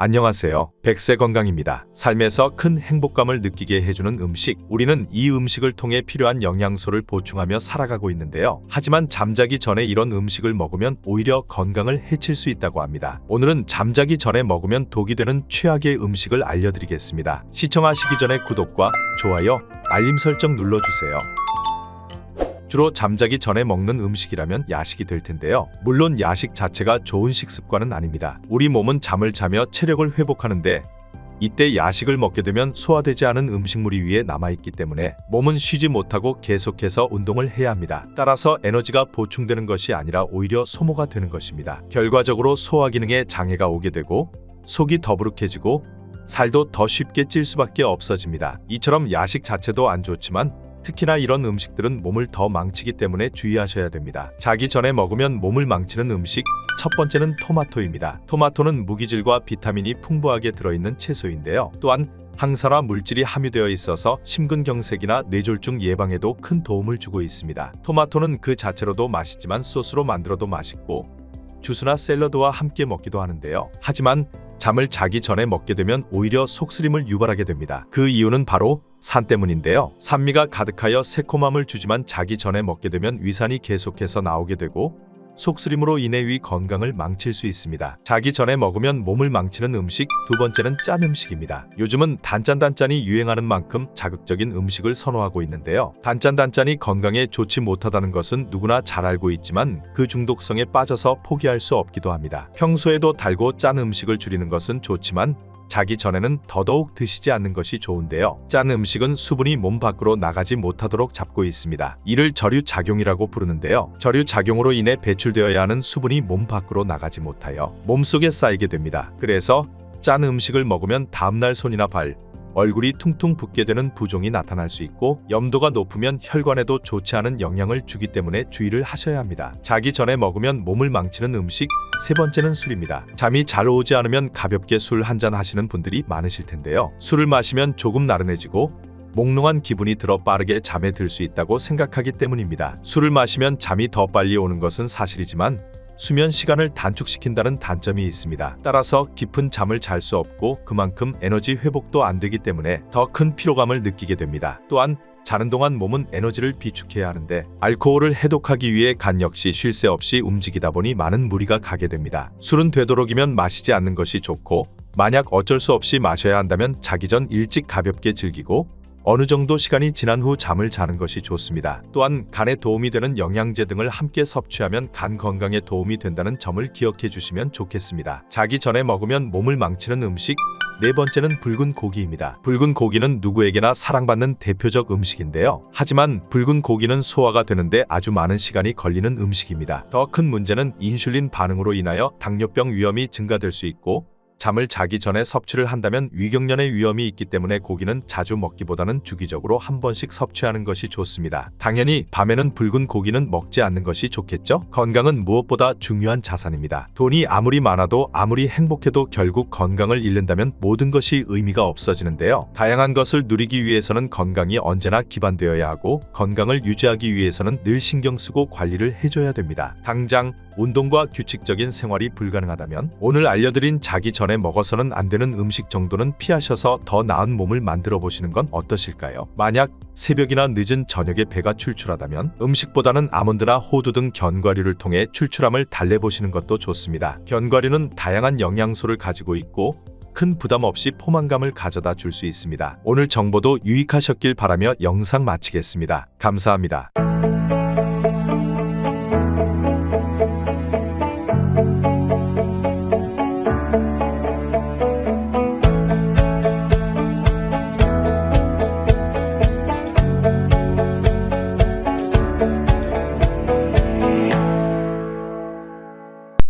안녕하세요. 백세 건강입니다. 삶에서 큰 행복감을 느끼게 해주는 음식. 우리는 이 음식을 통해 필요한 영양소를 보충하며 살아가고 있는데요. 하지만 잠자기 전에 이런 음식을 먹으면 오히려 건강을 해칠 수 있다고 합니다. 오늘은 잠자기 전에 먹으면 독이 되는 최악의 음식을 알려드리겠습니다. 시청하시기 전에 구독과 좋아요, 알림 설정 눌러주세요. 주로 잠자기 전에 먹는 음식이라면 야식이 될 텐데요. 물론 야식 자체가 좋은 식습관은 아닙니다. 우리 몸은 잠을 자며 체력을 회복하는데 이때 야식을 먹게 되면 소화되지 않은 음식물이 위에 남아있기 때문에 몸은 쉬지 못하고 계속해서 운동을 해야 합니다. 따라서 에너지가 보충되는 것이 아니라 오히려 소모가 되는 것입니다. 결과적으로 소화 기능에 장애가 오게 되고 속이 더부룩해지고 살도 더 쉽게 찔 수밖에 없어집니다. 이처럼 야식 자체도 안 좋지만 특히나 이런 음식들은 몸을 더 망치기 때문에 주의하셔야 됩니다. 자기 전에 먹으면 몸을 망치는 음식 첫 번째는 토마토입니다. 토마토는 무기질과 비타민이 풍부하게 들어있는 채소인데요. 또한 항산화 물질이 함유되어 있어서 심근경색이나 뇌졸중 예방에도 큰 도움을 주고 있습니다. 토마토는 그 자체로도 맛있지만 소스로 만들어도 맛있고 주스나 샐러드와 함께 먹기도 하는데요. 하지만 잠을 자기 전에 먹게 되면 오히려 속쓰림을 유발하게 됩니다. 그 이유는 바로 산 때문인데요. 산미가 가득하여 새콤함을 주지만 자기 전에 먹게 되면 위산이 계속해서 나오게 되고 속쓰림으로 인해 위 건강을 망칠 수 있습니다. 자기 전에 먹으면 몸을 망치는 음식 두 번째는 짠 음식입니다. 요즘은 단짠단짠이 유행하는 만큼 자극적인 음식을 선호하고 있는데요. 단짠단짠이 건강에 좋지 못하다는 것은 누구나 잘 알고 있지만 그 중독성에 빠져서 포기할 수 없기도 합니다. 평소에도 달고 짠 음식을 줄이는 것은 좋지만 자기 전에는 더더욱 드시지 않는 것이 좋은데요. 짠 음식은 수분이 몸 밖으로 나가지 못하도록 잡고 있습니다. 이를 절유 작용이라고 부르는데요. 절유 작용으로 인해 배출되어야 하는 수분이 몸 밖으로 나가지 못하여 몸속에 쌓이게 됩니다. 그래서 짠 음식을 먹으면 다음날 손이나 발, 얼굴이 퉁퉁 붓게 되는 부종이 나타날 수 있고 염도가 높으면 혈관에도 좋지 않은 영향을 주기 때문에 주의를 하셔야 합니다. 자기 전에 먹으면 몸을 망치는 음식 세 번째는 술입니다. 잠이 잘 오지 않으면 가볍게 술 한 잔 하시는 분들이 많으실 텐데요. 술을 마시면 조금 나른해지고 몽롱한 기분이 들어 빠르게 잠에 들 수 있다고 생각하기 때문입니다. 술을 마시면 잠이 더 빨리 오는 것은 사실이지만 수면 시간을 단축시킨다는 단점이 있습니다. 따라서 깊은 잠을 잘 수 없고 그만큼 에너지 회복도 안 되기 때문에 더 큰 피로감을 느끼게 됩니다. 또한 자는 동안 몸은 에너지를 비축해야 하는데 알코올을 해독하기 위해 간 역시 쉴 새 없이 움직이다 보니 많은 무리가 가게 됩니다. 술은 되도록이면 마시지 않는 것이 좋고 만약 어쩔 수 없이 마셔야 한다면 자기 전 일찍 가볍게 즐기고 어느 정도 시간이 지난 후 잠을 자는 것이 좋습니다. 또한 간에 도움이 되는 영양제 등을 함께 섭취하면 간 건강에 도움이 된다는 점을 기억해 주시면 좋겠습니다. 자기 전에 먹으면 몸을 망치는 음식 네 번째는 붉은 고기입니다. 붉은 고기는 누구에게나 사랑받는 대표적 음식인데요. 하지만 붉은 고기는 소화가 되는데 아주 많은 시간이 걸리는 음식입니다. 더 큰 문제는 인슐린 반응으로 인하여 당뇨병 위험이 증가될 수 있고 잠을 자기 전에 섭취를 한다면 위경련의 위험이 있기 때문에 고기는 자주 먹기보다는 주기적으로 한 번씩 섭취하는 것이 좋습니다. 당연히 밤에는 붉은 고기는 먹지 않는 것이 좋겠죠? 건강은 무엇보다 중요한 자산입니다. 돈이 아무리 많아도 아무리 행복해도 결국 건강을 잃는다면 모든 것이 의미가 없어지는데요. 다양한 것을 누리기 위해서는 건강이 언제나 기반되어야 하고 건강을 유지하기 위해서는 늘 신경 쓰고 관리를 해줘야 됩니다. 당장 운동과 규칙적인 생활이 불가능하다면 오늘 알려드린 자기 전에 먹어서는 안 되는 음식 정도는 피하셔서 더 나은 몸을 만들어 보시는 건 어떠실까요? 만약 새벽이나 늦은 저녁에 배가 출출하다면 음식보다는 아몬드나 호두 등 견과류를 통해 출출함을 달래보시는 것도 좋습니다. 견과류는 다양한 영양소를 가지고 있고 큰 부담 없이 포만감을 가져다 줄 수 있습니다. 오늘 정보도 유익하셨길 바라며 영상 마치겠습니다. 감사합니다.